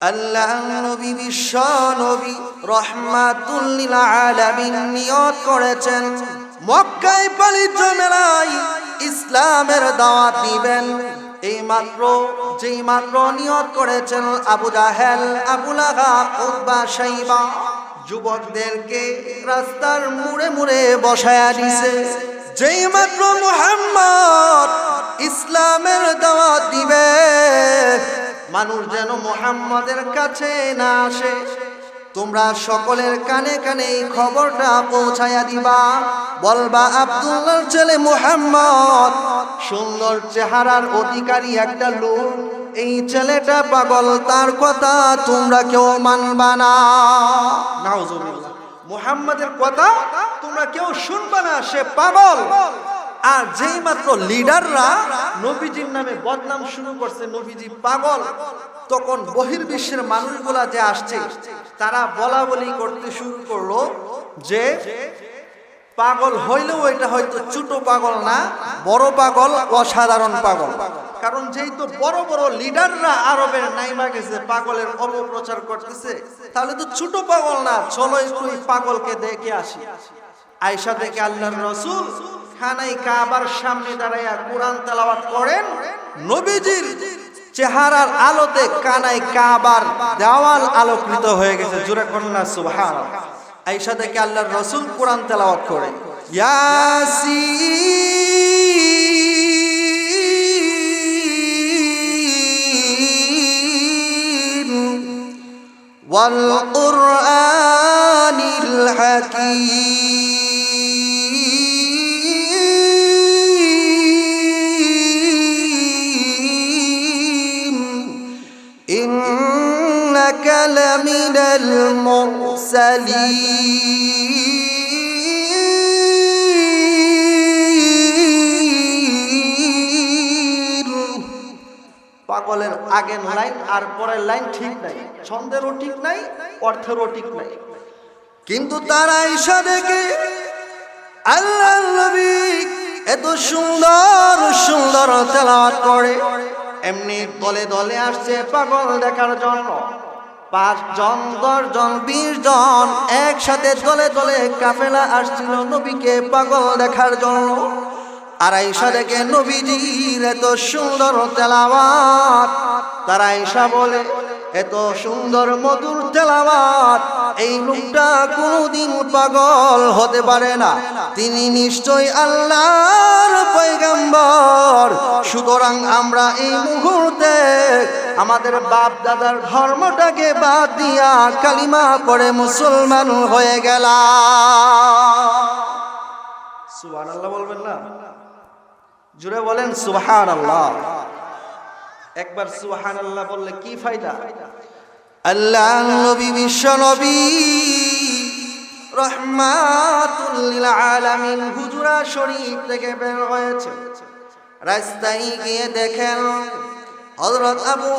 আল্লাহ নবী বিশ্ব নবী রহমাতুল্লিল আলামিন নিয়ত করেছেন। মক্কায় পালিত মেলায় ইসলামের দাওয়াত দিবেন। এই মাত্র যেই মাত্র নিয়ত করেছেন আবু জাহেল, আবু যুবকদেরকে রাস্তার মুড়ে মুড়ে বসায়া দিছে। যেই মাত্র মুহাম্মদ ইসলামের দাওয়াত দিবে মানুষ যেন মোহাম্মদের কাছে না আসে। তোমরা সকলের কানে কানে এই খবরটা পৌঁছায়া দিবা। বলবা, আব্দুল্লাহর ছেলে মুহাম্মদ। সুন্দর চেহারার অধিকারী একটা লোক, এই ছেলেটা পাগল, তার কথা তোমরা কেউ মানবা না। মুহাম্মাদের কথা তোমরা কেউ শুনবা না, সে পাগল। আর যেই মাত্র লিডাররা নবীজির নামে বদনাম শুরু করছে, নবীজি পাগল। তখন বহির্বিশ্বের মানুষগুলা যে আসছে, তারা বলা বলি করতে শুরু করল যে, পাগল হইলেও এটা হয়তো ছোট পাগল না, বড় পাগল, অসাধারণ পাগল। কারণ যেহেতু বড় বড় লিডাররা আরবের নাইমা গেছে, পাগলের অপপ্রচার করতেছে, তাহলে তো ছোট পাগল না, চলো পাগলকে দেখে আসি। আয়সা থেকে আল্লাহর রসুল খানাই কাবার সামনে দাঁড়াইয়া কোরআন তেলাওয়াত করেন, নবীজির চেহারার আলোতে কানাই কাবার দেওয়াল আলোকৃত হয়ে গেছে। জুরে কন্যা সুবহান আইসা দেখে আল্লাহর রসুল কোরআন তেলাওয়াত করে। ওয়াল কুরআনিল হাকীম। لمن المرسلين পাগলের আগের লাইন আর পরের লাইন ঠিক নাই ছন্দেরও ঠিক নাই অর্থেরও ঠিক নাই কিন্তু তারা ঈশা দেখে আল্লাহ নবী এত সুন্দর সুন্দর তেলাওয়াত করে এমনি দলে দলে আসছে পাগল দেখার জন্য পাঁচ জন, দশ জন, বিশ জন একসাথে দলে দলে কাফেলা আসছিল নবীকে পাগল দেখার জন্য। আইসা দেখে নবীজির এত সুন্দর তেলাওয়াত। তারা আইসা বলে, এত সুন্দর মধুর তেলাওয়াত। এই লোকটা কোনোদিন পাগল হতে পারে না। তিনি নিশ্চয় আল্লাহর পয়গাম্বর সুতরাং আমরা এই মুহূর্তে আমাদের বাপ দাদার ধর্মটাকে বাদ দিয়া কালিমা পড়ে মুসলমান হয়ে গেলাম। সুবহানাল্লাহ বলবেন না? জুড়ে বলেন সুবহান আল্লাহ একবার সুবহান আল্লাহ বললে কি ফায়দা? আল্লাহ নবী বিশ্ব নবী রহমাতুল আলামিন হুজুরা শরীফ থেকে বের হয়েছে। রাস্তায় গিয়ে দেখেন হযরত আবু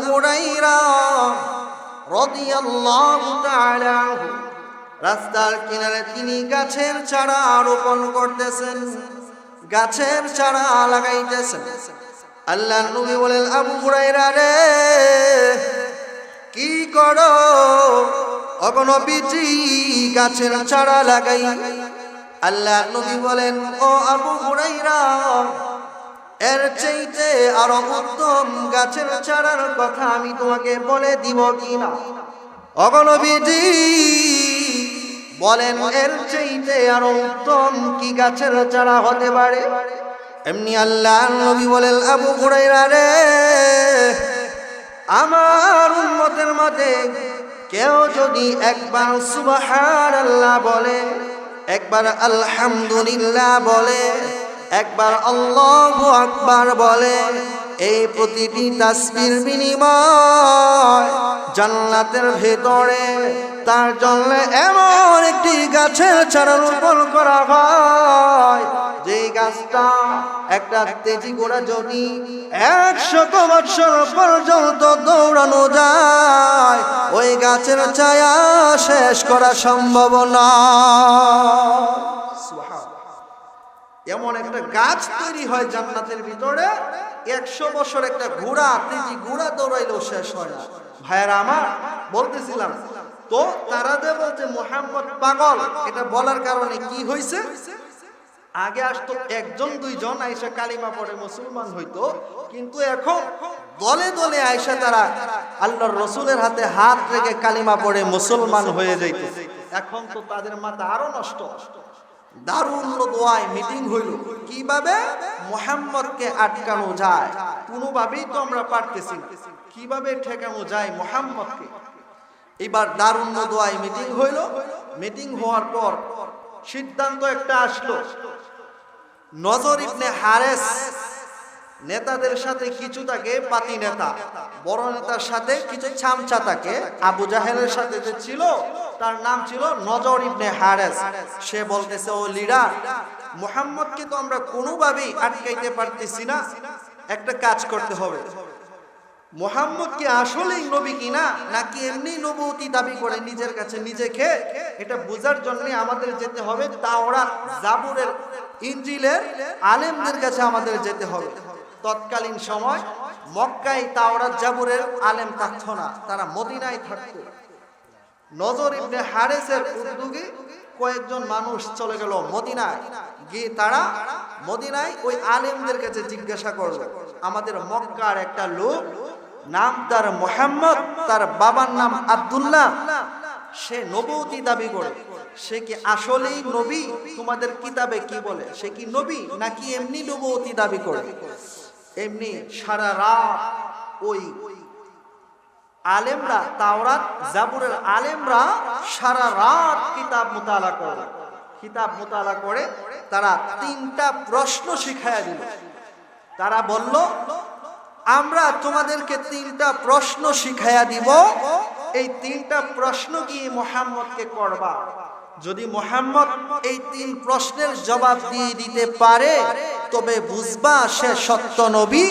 রাস্তার কিনারে তিনি গাছের চারা রোপণ করতেছেন, গাছের চারা লাগাইতেছেন। আল্লাহ নবী বলেন, আবু হুরাইরা রে, কি করো? অগণ বিচি গাছের চারা লাগাই। আল্লাহ নবী বলেন, ও আবু হুরাইরা এর চাইতে আরও উত্তম গাছের চারার কথা আমি তোমাকে বলে দিব কিনা? অগণবিজি, বলেন এর চাইতে আরও উত্তম কি গাছের চারা হতে পারে? এমনি আল্লাহ নবী বলেন, আবু হুরাইরা রে, আমার উম্মতের মতে কেউ যদি একবার সুবহান আল্লাহ বলে, একবার আলহামদুলিল্লাহ বলে একবার আল্লাহ আকবার বলে, এই প্রতিটি তাসবির বিনিময় জান্নাতের ভেতরে, তার জন্য এমন একটি গাছের চারা রোপণ করা হয়। যে গাছটা একটা তেজি গোড়া যদি একশত বছর পর্যন্ত দৌড়ানো যায়। ওই গাছের ছায়া শেষ করা সম্ভব না এমন একটা গাছ তৈরি হয় জান্নাতের ভিতরে, একশো বছর একটা ঘোড়া, তিনটি ঘোড়া দৌড়াইলেও শেষ হয় না। ভাইয়েরা আমার, বলতেছিলাম, তো তারা যে বলছে মোহাম্মদ পাগল, এটা বলার কারণে কি হয়েছে আগে আসতো একজন, দুইজন আইসা কালিমা পড়ে মুসলমান হইতো, কিন্তু এখন দলে দলে আইসা তারা আল্লাহর রসুলের হাতে হাত রেখে কালিমা পড়ে মুসলমান হয়ে যাইতেছে। এখন তো তাদের মাথা আরও নষ্ট। দারুণ দোয়ায় মিটিং হইল। কীভাবে? মোহাম্মদকে আটকানো যায়। কোনোভাবেই তো আমরা পারতেছি না। কীভাবে ঠেকানো যায় মোহাম্মদকে? এবার দারুণ দোয়ায় মিটিং হইল। মিটিং হওয়ার পর সিদ্ধান্ত একটা আসলো। নজর ইবনে হারেস নেতাদের সাথে কিছু থাকে পাতি নেতা। বড় নেতার সাথে কিছু ছামচা থাকে। আবু জাহেলের সাথে যে ছিল, তার নাম ছিল নজর ইবনে হারেস। সে বলতেছে, ও লিডার, মোহাম্মদকে তো আমরা কোনোভাবেই আটকাইতে পারতেছি না। একটা কাজ করতে হবে। মোহাম্মদ কি আসলেই নবী কিনা, নাকি এমনি নবতী দাবি করে নিজের কাছে নিজেকে? এটা বোঝার জন্য আমাদের যেতে হবে। তাওরাত জাবুরের ইঞ্জিলের আলেমদের কাছে আমাদের যেতে হবে। তৎকালীন সময় মক্কায় তাওরাত জাবুরের আলেম থাকত না, তারা মদিনায় থাকত। নজর ইবনে হারেসের উদ্যোগে কয়েকজন মানুষ চলে গেল মদিনায়। গিয়ে তারা মদিনায় ওই আলেমদের কাছে জিজ্ঞাসা করল, আমাদের মক্কার একটা লোক নাম তার মোহাম্মদ, তার বাবার নাম আব্দুল্লাহ। সে নবতী দাবি করে। সে কি আসলেই নবী? তোমাদের কিতাবে কি বলে? সে কি নবী নাকি এমনি নবতী দাবি করে? এমনি সারা রাত ওই আলেমরা, তাওরাত, জাবুরের আলেমরা সারা রাত কিতাব মোতালা করে। কিতাব মোতালা করে তারা তিনটা প্রশ্ন শিখাইয়া দিল। তারা বলল, আমরা তোমাদেরকে তিনটা প্রশ্ন শিখাইয়া দিব। এই তিনটা প্রশ্ন কি মোহাম্মদকে করবা? যদি মোহাম্মদ এই তিন প্রশ্নের জবাব দিয়ে দিতে পারে, তবে বুঝবা সে সত্য নবী।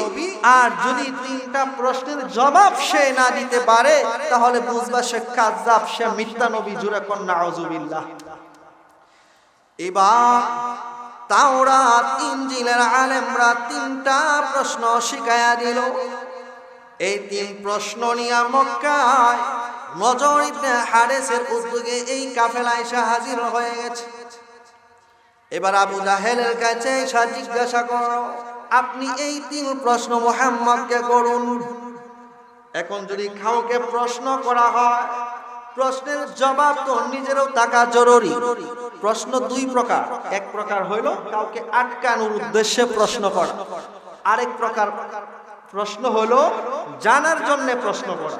আর যদি তিনটা প্রশ্নের জবাব সে না দিতে পারে, তাহলে বুঝবা সে কাজাব সে মিথ্যা নবী, জুড়ে কন্যা আজুবিল্লাহ এবার তাওরাত ইঞ্জিলের আলেমরা তিনটা প্রশ্ন শিখাইয়া দিল। এই তিন প্রশ্ন নিয়ে মক্কায় নজর ইবনে হারেসের উদ্যোগে এই কাফেলা এসে হাজির হয়ে গেছে। এবার আবু জাহেলের কাছে এসে জিজ্ঞাসা করো, আপনি এই তিন প্রশ্ন মোহাম্মদকে করুন। এখন যদি কাউকে প্রশ্ন করা হয়, প্রশ্নের জবাব তো নিজেরও থাকা জরুরি। প্রশ্ন দুই প্রকার। এক প্রকার হইল কাউকে আটকানোর উদ্দেশ্যে প্রশ্ন করা। আরেক প্রকার প্রশ্ন হলো জানার জন্য প্রশ্ন করা।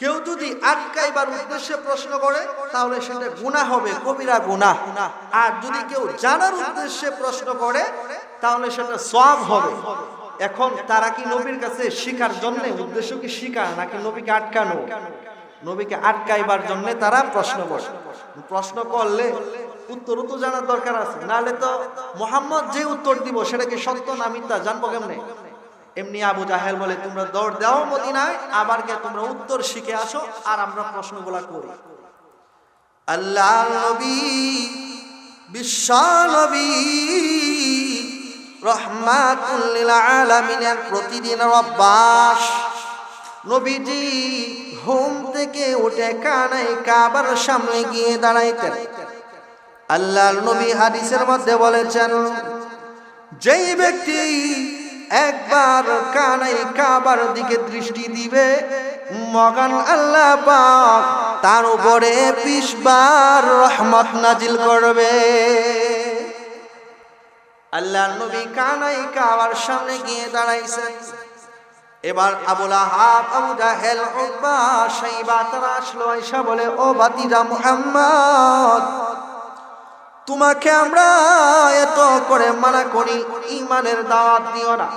কেউ যদি আটকাইবার উদ্দেশ্যে প্রশ্ন করে, তাহলে সেটা গুণা হবে কবিরা গুণা আর যদি কেউ জানার উদ্দেশ্যে প্রশ্ন করে, তাহলে সেটা সব হবে। এখন তারা কি নবীর কাছে শিকার জন্য? উদ্দেশ্য কি শিকার, নাকি নবীকে আটকানো? নবীকে আটকাইবার জন্য তারা প্রশ্ন করে। প্রশ্ন করলে উত্তর তো জানার দরকার আছে। নাহলে তো মোহাম্মদ যে উত্তর দিব, সেটা কি সত্য না মিথ্যা? জানব কেমনে? এমনি আবু জাহেল বলে, তোমরা দৌড় দাও মদিনায়, আবার গিয়ে তোমরা উত্তর শিখে আসো, আর আমরা প্রশ্নগুলা করি। আল্লাহ নবী, বিশ্ব নবী রহমাতুল্লিল আলামিনের প্রতিদিন অভ্যাস। নবীজি হোম থেকে উঠে কানাই কাবার সামনে গিয়ে দাঁড়াইতেন। আল্লাহর নবী হাদিসের মধ্যে বলেছেন, যেই ব্যক্তি একবার কানাই কাবার দিকে দৃষ্টি দিবে। মগান আল্লাহ পাক তার উপরে বিশ বার রহমত নাজিল করবে। আল্লাহ নবী কানাই কাবার সামনে গিয়ে দাঁড়াইছেন। এবার আবুল আহাব, আবু জাহেল উতবা সাইবা তারা আসলো আয়সা বলে, ও ভাতিজা মুহাম্মদ তোমাকে আমরা এত করে মানা করি, ইমানের দাওয়াত দিও না।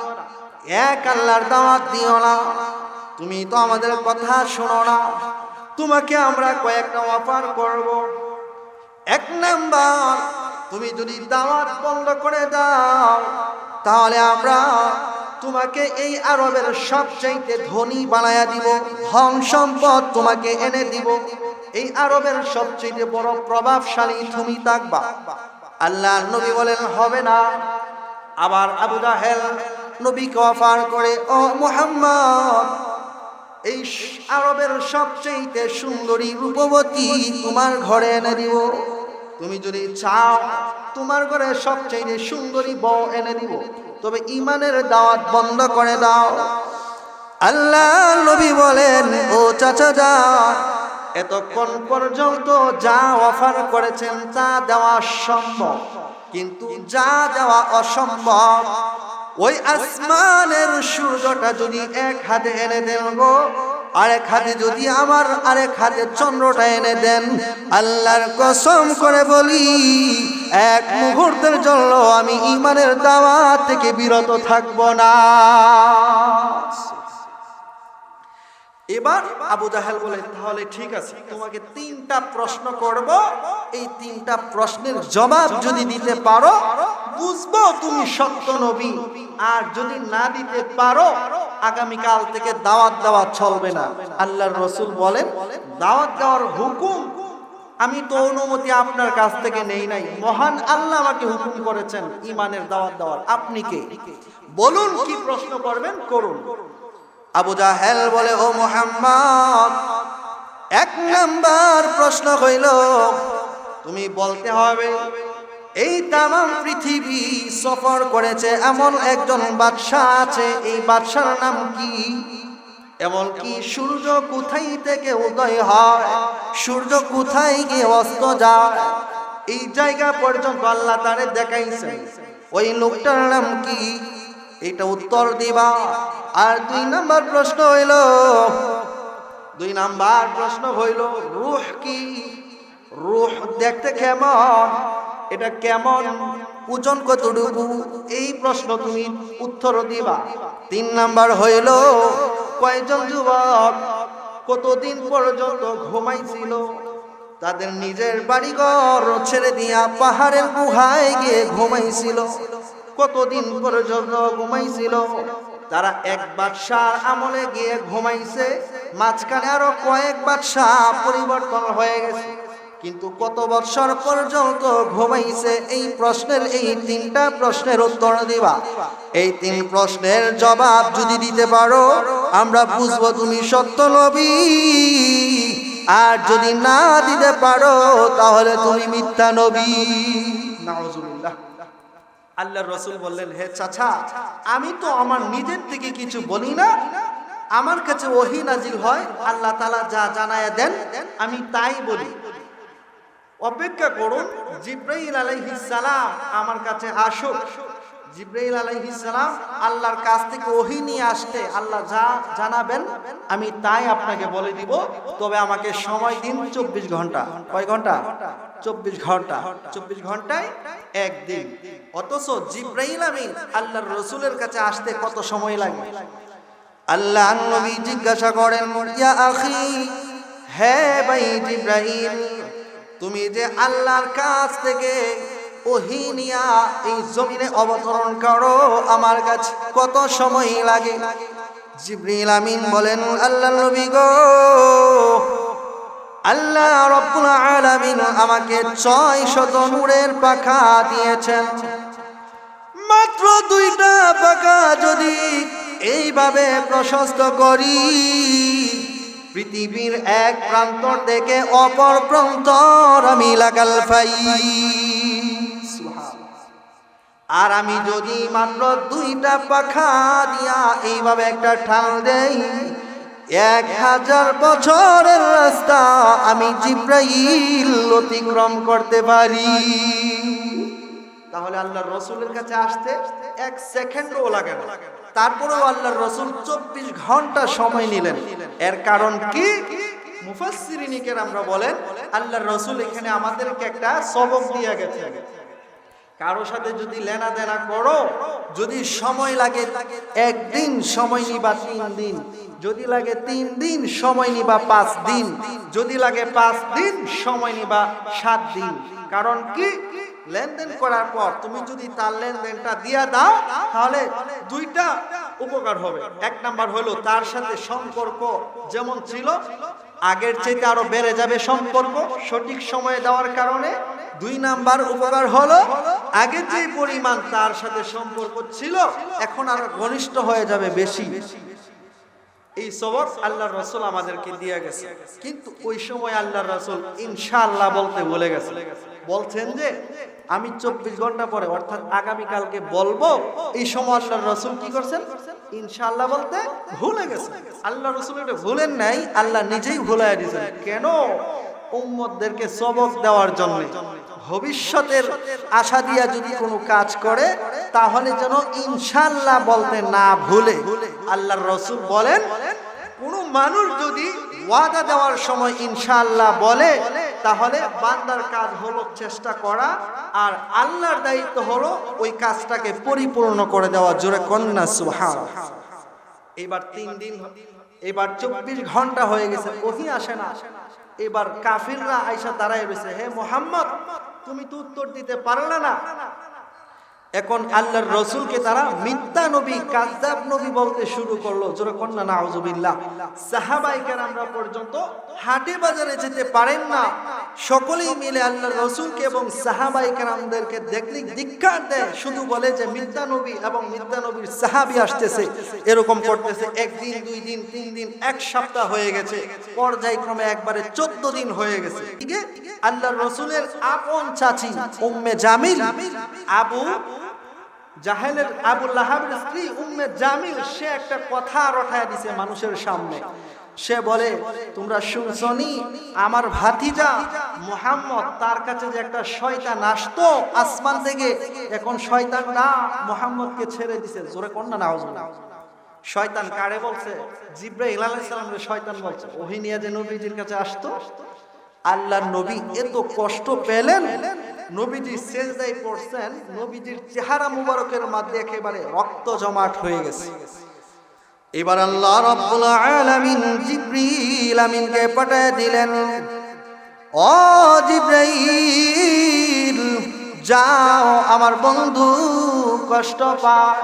এক আল্লাহর দাওয়াত দিও না। তুমি তো আমাদের কথা শোনো না। তোমাকে আমরা কয়েকটা অফার করব। এক নাম্বার, তুমি যদি দাওয়াত বন্ধ করে দাও, তাহলে আমরা তোমাকে এই আরবের সবচাইতে ধনী বানায়া দিব, ধন সম্পদ তোমাকে এনে দিব। এই আরবের সবচেয়ে বড় প্রভাবশালী তুমি থাকবা আল্লাহ নবী বলেন, হবে না। আবার আবু জাহেল নবীকে অফার করে, ও মুহাম্মদ, এই আরবের সবচেয়ে সুন্দরী রূপবতী তোমার ঘরে এনে দিব। তুমি যদি চাও, তোমার ঘরে সবচেয়ে সুন্দরী বউ এনে দিব। তবে ইমানের দাওয়াত বন্ধ করে দাও। আল্লাহ নবী বলেন, ও চাচা যা এতক্ষণ পর্যন্ত যা অফার করেছেন তা দেওয়া সম্ভব। কিন্তু যা দেওয়া অসম্ভব, ওই আসমানের সূর্যটা যদি এক হাতে এনে দেন গো, আরেক হাতে যদি আমার, আরেক হাতে চন্দ্রটা এনে দেন, আল্লাহর কসম করে বলি, এক মুহূর্তের জন্য আমি ইমানের দাওয়া থেকে বিরত থাকব না। এবার আবু জাহেল বলে, তাহলে ঠিক আছে, তোমাকে তিনটা প্রশ্ন করব। এই তিনটা প্রশ্নের জবাব যদি দিতে পারো, বুঝব তুমি সত্য নবী। আর যদি না দিতে পারো, আগামীকাল থেকে দাওয়াত দেওয়া চলবে না। আল্লাহর রসুল বলেন, দাওয়াত দেওয়ার হুকুম আমি তো অনুমতি আপনার কাছ থেকে নেই নাই। মহান আল্লাহ আমাকে হুকুম করেছেন ইমানের দাওয়াত দেওয়ার। আপনি কে? বলুন কি প্রশ্ন করবেন, করুন। আবু জাহেল বলে, ও মোহাম্মদ, এক নাম্বার প্রশ্ন হইল, তুমি বলতে হবে, এই তামাম পৃথিবী সফর করেছে এমন একজন বাদশাহ আছে, এই বাদশার নাম কি? এমন কি সূর্য কোথায় থেকে উদয় হয়? সূর্য কোথায় গিয়ে অস্ত যায়? এই জায়গা পর্যন্ত আল্লাহ তারে দেখাইছে ওই লোকটার নাম কি? এটা উত্তর দিবা। আর দুই নাম্বার প্রশ্ন হইল, দুই নাম্বার প্রশ্ন হইল, রুহ কি? রুহ দেখতে কেমন? এটা কেমন? ওজন কতটুকু? এই প্রশ্ন তুমি উত্তর দিবা। তিন নাম্বার হইল, কয়জন যুবক? কতদিন পর্যন্ত ঘুমাইছিল? তাদের নিজের বাড়িঘর ছেড়ে দিয়া পাহাড়ের গুহায় গিয়ে ঘুমাইছিল। কতদিন পর্যন্ত ঘুমাইছিল? তারা এক বাদশার আমলে গিয়ে ঘুমাইছে। মাঝখানে আরও কয়েক বাদশাহ পরিবর্তন হয়ে গেছে। কিন্তু কত বছর পর্যন্ত ঘুমাইছে? এই প্রশ্নের, এই তিনটা প্রশ্নের উত্তর দিবা। এই তিন প্রশ্নের জবাব যদি দিতে পারো, আমরা বুঝব তুমি সত্য নবী। আর যদি না দিতে পারো, তাহলে তুমি মিথ্যা নবী। আল্লাহ রসুল বললেন, হে চাচা, আমি তো আমার নিজের থেকে কিছু বলি না। আমার কাছে ওহি নাজিল হয়, আল্লাহ তালা যা জানায় দেন, আমি তাই বলি। অপেক্ষা করুন, জিব্রাইল আলাইহিস সালাম আমার কাছে আসুক। জিব্রাইল সালাম আল্লাহর কাছ থেকে ওহি নিয়ে আসতে আল্লাহ যা জানাবেন, আমি তাই আপনাকে বলে দিব। তবে আমাকে সময় দিন চব্বিশ ঘণ্টা। কয় ঘণ্টা? চব্বিশ ঘণ্টা। চব্বিশ ঘন্টায় একদিন। অথচ জিব্রাইল আমিন আল্লাহর রসুলের কাছে আসতে কত সময় লাগে? আল্লাহ নবী জিজ্ঞাসা করেন, ইয়া আখি, হে ভাই জিব্রাইল, তুমি যে আল্লাহর কাছ থেকে ওহিনিয়া, এই জমিনে অবতরণ করো। আমার কাছে কত সময় লাগে। জিব্রিল আমিন বলেন, আল্লাহ নবী গো, আল্লাহ রব্বুল আলামিন আমাকে ছয় শত নূরের পাখা দিয়েছেন। মাত্র দুইটা পাখা যদি এইভাবে প্রশস্ত করি, পৃথিবীর এক প্রান্তর থেকে অপর প্রান্তর আমি লাগাল ফাই। আর আমি যদি মাত্র দুইটা পাখা দিয়া এইভাবে একটা ঠাল দেই, এক হাজার বছরের রাস্তা আমি জিব্রাইল অতিক্রম করতে পারি। তাহলে আল্লাহর রসুলের কাছে আসতে এক সেকেন্ডও লাগে না। তারপরেও আল্লাহর রসুল চব্বিশ ঘণ্টা সময় নিলেন। এর কারণ কি? মুফাসসিরিনিকের আমরা বলেন, আল্লাহর রসুল এখানে আমাদেরকে একটা সবক দিয়ে গেছে কারও সাথে যদি লেনা দেনা করো, যদি সময় লাগে, একদিন সময় নিবা তিন দিন। যদি লাগে তিন দিন সময় নিবা পাঁচ দিন। যদি লাগে পাঁচ দিন সময় নিবা সাত দিন। কারণ কি? লেনদেন করার পর তুমি যদি তার লেনদেনটা দিয়া দাও, তাহলে দুইটা উপকার হবে। এক নাম্বার হলো তার সাথে সম্পর্ক যেমন ছিল আগের চাইতে আরও বেড়ে যাবে সম্পর্ক সঠিক সময়ে দেওয়ার কারণে। দুই নাম্বার উপকার হলো, আগে যে পরিমাণ তার সাথে সম্পর্ক ছিল, এখন আরও ঘনিষ্ঠ হয়ে যাবে বেশি। এই সবক আল্লাহ রসুল আমাদেরকে দিয়ে গেছে। কিন্তু ওই সময় আল্লাহ রসুল ইনশাআল্লাহ বলতে বলে গেছে। বলছেন যে, আমি চব্বিশ ঘণ্টা পরে, অর্থাৎ আগামীকালকে বলব, এই সময় আল্লাহ রসুল কি করছেন? ইনশাআল্লাহ বলতে ভুলে গেছে। আল্লাহ রসুল এটা ভুলেন নাই, আল্লাহ নিজেই ভুলাই দিয়েছেন। কেন? উম্মতদেরকে সবক দেওয়ার জন্য। ভবিষ্যতের আশা দিয়া যদি কোনো কাজ করে, তাহলে যেন ইনশাল্লাহ বলতে না ভুলে। আল্লাহর রসুল বলেন, কোনো মানুষ যদি ওয়াদা দেওয়ার সময় ইনশাল্লাহ বলে তাহলে বান্দার কাজ হলো চেষ্টা করা, আর আল্লাহর দায়িত্ব হলো ওই কাজটাকে পরিপূর্ণ করে দেওয়া। জোরে কন্যা সুহান এবার তিন দিন, এবার চব্বিশ ঘণ্টা হয়ে গেছে, ওহি আসে না। এবার কাফিররা আইসা দাঁড়ায় রয়েছে, হে মোহাম্মদ, তুমি তো উত্তর দিতে পারলে না। এখন আল্লাহর রসুলকে তারা মিথ্যা নবী কাজদাব নবী বলতে শুরু করল। জোরে কন্যা, নাউজুবিল্লাহ। সাহাবাই কেরামরা পর্যন্ত হাটে বাজারে যেতে পারেন না। সকলেই মিলে আল্লাহর রসুলকে এবং সাহাবাই কেরামদেরকে দেখলে ধিক্কার দেয়। শুধু বলে যে মিথ্যা নবী এবং মিথ্যা নবীর সাহাবি আসতেছে। এরকম করতেছে, একদিন, দুই দিন, তিন দিন, এক সপ্তাহ হয়ে গেছে। পর্যায়ক্রমে একবারে চোদ্দ দিন হয়ে গেছে। আল্লাহর রসুলের আপন চাচি উম্মে জামিল, আবু জাহেলের আবু লাহাবের স্ত্রী উম্মে জামিল, সে একটা কথা রটায় দিছে মানুষের সামনে। সে বলে, তোমরা শুনছনি, আমার ভাতিজা মোহাম্মদ, তার কাছে যে একটা শয়তান আসতো আসমান থেকে, এখন শয়তান না, মোহাম্মদকে ছেড়ে দিছে। জোরে কন্যা না শয়তান কারে বলছে? জিব্রাইল আলাইহিস সালামের শয়তান বলছে ওহি নিয়ে যে নবীজির কাছে আসতো আল্লাহ নবী এত কষ্ট পেলেন নবীজি সেজদায় পড়ছেন, নবীজির চেহারা মুবারকের মধ্যে একেবারে রক্ত জমাট হয়ে গেছে। এবার আল্লাহ রাব্বুল আলামিন জিবরিল আমিনকে পাঠিয়ে দিলেন, ও জিব্রাইল, যাও আমার বন্ধু, কষ্ট পায়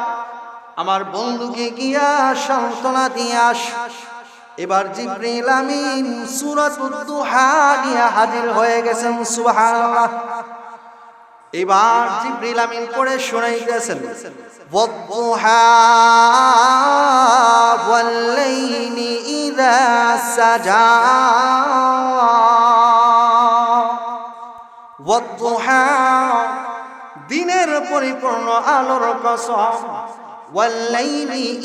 আমার বন্ধুকে গিয়া সান্ত্বনা দিয়ে আস। এবার জিব্রিল আমিন সূরাতুদ দুহা নিয়ে হাজির হয়ে গেছেন, সুবহানাল্লাহ। এবার জিব্রিল আমিন পড়ে শোনাইতেছেন সাজা। দিনের পরিপূর্ণ আলোর কসম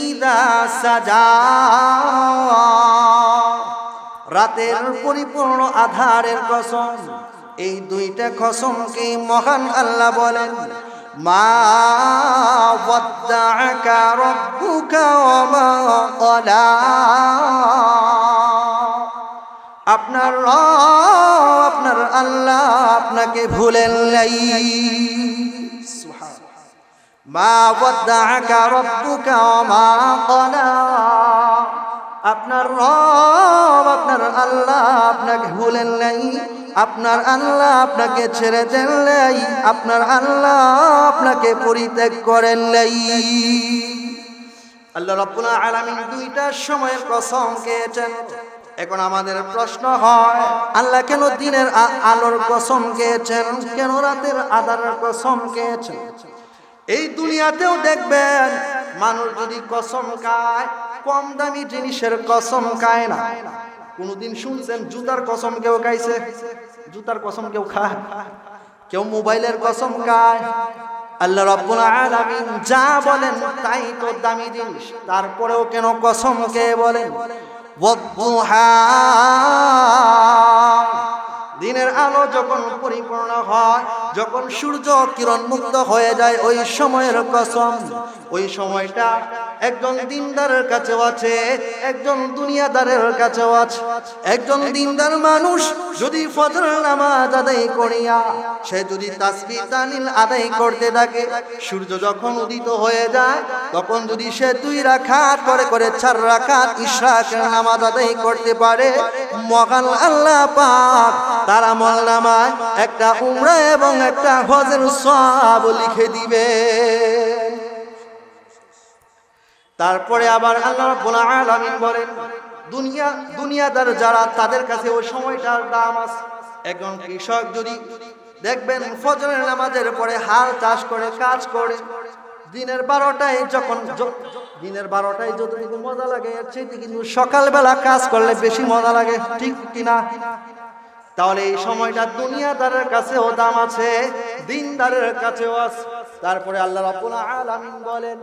ইযা সাজা। রাতের পরিপূর্ণ আধারের কসম এই দুইটা কসমকে মহান আল্লাহ বলেন? মা ওয়াদ্দাআকা রাব্বুকা ওয়া আপনার রব, আপনার আল্লাহ আপনাকে ভুলেন নাই। মা ওয়াদ্দাআকা রাব্বুকা মা ক্বালা আপনার রব, আপনার আল্লাহ আপনাকে ভুলেন নাই। আপনার আল্লাহ আপনাকে ছেড়ে দেন নাই। আপনার আল্লাহ আপনাকে পরিত্যাগ করেন নাই। আল্লাহ রব্বুল আলামিন দুইটা সময়ের কসম খেয়েছেন। এখন আমাদের প্রশ্ন হয়, আল্লাহ কেন দিনের আলোর কসম খেয়েছেন? কেন রাতের আধারের কসম খেয়েছেন? এই দুনিয়াতেও দেখবেন, মানুষ যদি কসম খায়, কম দামি জিনিসের কসম খায় না। কোনদিন শুনছেন, জুতার কসম কেউ খাইছে? জুতার কসম কেউ খায় কেউ মোবাইলের কসম খায়? আল্লাহ রব্বুল আলামিন যা বলেন তাই তো দামি জিনিস, তারপরেও কেন কসম কে বলেন? ওয়াদ্দুহা। দিনের আলো যখন পরিপূর্ণ হয়, যখন সূর্য কিরণ মুক্ত হয়ে যায়, ওই সময়ের কসম। ওই সময়টা একজন দিনদারের কাছেও আছে, একজন দুনিয়াদারের কাছেও আছে। একজন দিনদার মানুষ যদি ফজর নামাজ আদায় করিয়া, সে যদি তাসবিহ তালিল আদায় করতে থাকে, সূর্য যখন উদিত হয়ে যায়, তখন যদি সে দুই রাখাত করে করে চার রাখাত ইশরাকের নামাজ আদায় করতে পারে, মহান আল্লাহ পাক তারা মলনামায় একটা উমরা এবং একটা হজের সব লিখে দিবে। তারপরে আবার আল্লাহ রাব্বুল আলামিন বলেন, দুনিয়া, দুনিয়াদার যারা তাদের কাছে ওই সময়টার দাম আছে। একজন কৃষক যদি দেখবেন ফজরের নামাজের পরে হাল চাষ করে, কাজ করে, দিনের বারোটায় যখন দিনের বারোটায় যতটুকু মজা লাগে, এর কিন্তু সকালবেলা কাজ করলে বেশি মজা লাগে, ঠিক কিনা? তাহলে এই সময়টা দুনিয়াদারের কাছেও দাম আছে, দিনদারের কাছেও আছে তারপরে আল্লাহ রাব্বুল আলামিন বলেন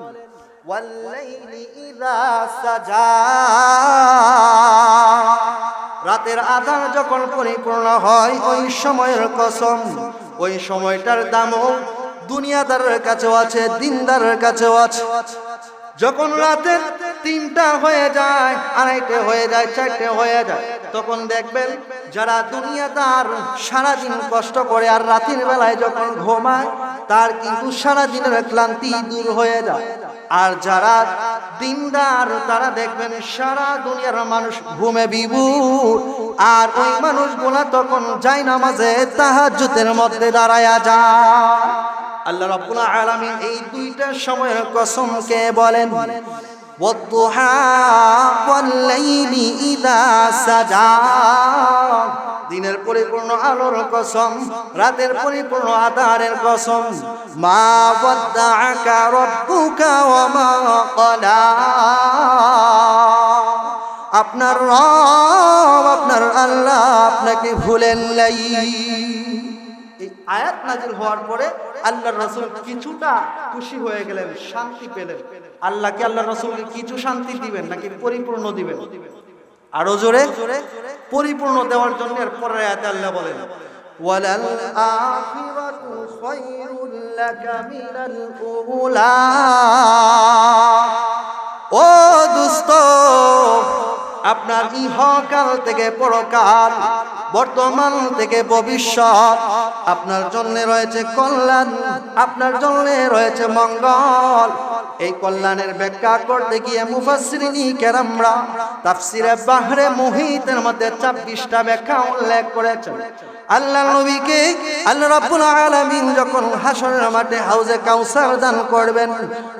রাতের আধার যখন পরিপূর্ণ হয়, ওই সময়ের কসম, ওই সময়টার দামও দুনিয়াদারের কাছেও আছে, দিনদারের কাছেও আছে। যখন রাতের তিনটা হয়ে যায়, আড়াইটে হয়ে যায়, চারটে হয়ে যায় তখন দেখবেন যারা দুনিয়াদার সারাদিন কষ্ট করে আর রাতের বেলায় যখন ঘুমায়, তার কিন্তু সারাদিনের ক্লান্তি দূর হয়ে যায়। আর যারা দিনদার, তারা দেখবেন সারা দুনিয়ার মানুষ ঘুমে বিভুর। আর ওই মানুষগুলা তখন যায় নামাজে তাহাজ্জুদের মধ্যে দাঁড়ায়া যায়। আল্লাহ রাব্বুল আলামিন এই দুইটা সময়ের কসমকে বলেন? ওয়াদ্দুহা ওয়াল্লাইলি ইযা সাজা দিনের পরিপূর্ণ আলোর কসম, রাতের পরিপূর্ণ আধারের কসম। মা ওয়াদ্দাআকা রাব্বুকা ওয়া মা ক্বালা। আপনার রব, আপনার আল্লাহ আপনাকে ভুলেন নাই। এই আয়াত নাজিল হওয়ার পরে আল্লাহ রসুল কিছুটা খুশি হয়ে গেলেন, শান্তি পেলেন। আল্লাহ কি আল্লাহ রসুলকে কিছু শান্তি দিবেন নাকি পরিপূর্ণ দিবেন? আরও জোরে, পরিপূর্ণ দেওয়ার জন্য এর পরের আয়াতে আল্লাহ বলেন ও দুস্ত, আপনার ইহকাল থেকে পরকাল, বর্তমান থেকে ভবিষ্যৎ, আপনার জন্য রয়েছে কল্যাণ, আপনার জন্য রয়েছে মঙ্গল। এই কল্যাণের ব্যাখ্যা করতে গিয়ে মুফাসরিনী কেরামরা তাফসিরে বাহরে মুহিতের মধ্যে ছাব্বিশটা ব্যাখ্যা উল্লেখ করেছেন। আল্লাহ নবীকে আল্লাহ রাব্বুল আলামিন যখন হাসরের মাঠে হাউজে কাউসার দান করবেন,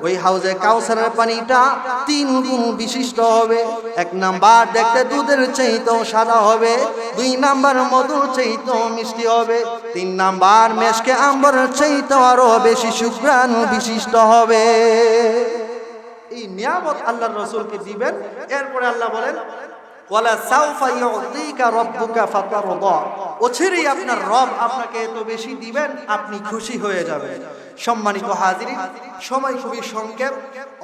ওই হাউজে কাউসারের পানিটা তিন গুণ বিশিষ্ট হবে। এক নাম্বার দেখতে দুধের চাইতেও সাদা হবে, দুই নাম্বার মধুর চাইতেও মিষ্টি হবে, তিন নাম্বার মেশকে আম্বরের চাইতেও আরও বেশি সুগ্রাণ বিশিষ্ট হবে। এই নিয়ামত আল্লাহর রসুলকে দিবেন, এরপরে আল্লাহ বলেন, ওয়ালা সাউফা ইউতিকা রাব্বুকা ফাতারদা। অচিরেই আপনার রব আপনাকে এত বেশি দিবেন, আপনি খুশি হয়ে যাবেন। সম্মানিত হাজিরিন সময় খুবই সংক্ষেপ।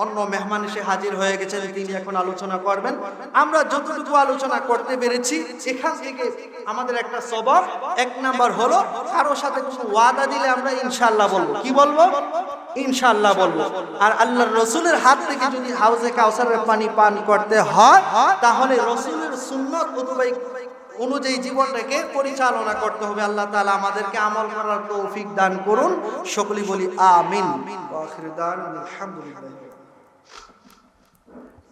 অন্য মেহমান এসে হাজির হয়ে গেছেন, তিনি এখন আলোচনা করবেন। আমরা যতটুকু আলোচনা করতে পেরেছি, এখান থেকে আমাদের একটা সবক। এক নাম্বার হলো, কারও সাথে কোনো ওয়াদা দিলে আমরা ইনশাআল্লাহ বলব। কি বলব? ইনশাল্লাহ বলব। আর আল্লাহর রসুলের হাত থেকে যদি হাউজে কাউসারের পানি পান করতে হয়, তাহলে রসুলের সুন্নত অথবা অনুযায়ী জীবনটাকে পরিচালনা করতে হবে। আল্লাহ তালা আমাদেরকে আমল করার তৌফিক দান করুন। সকলে বলি, আমিন। আলহামদুলিল্লাহ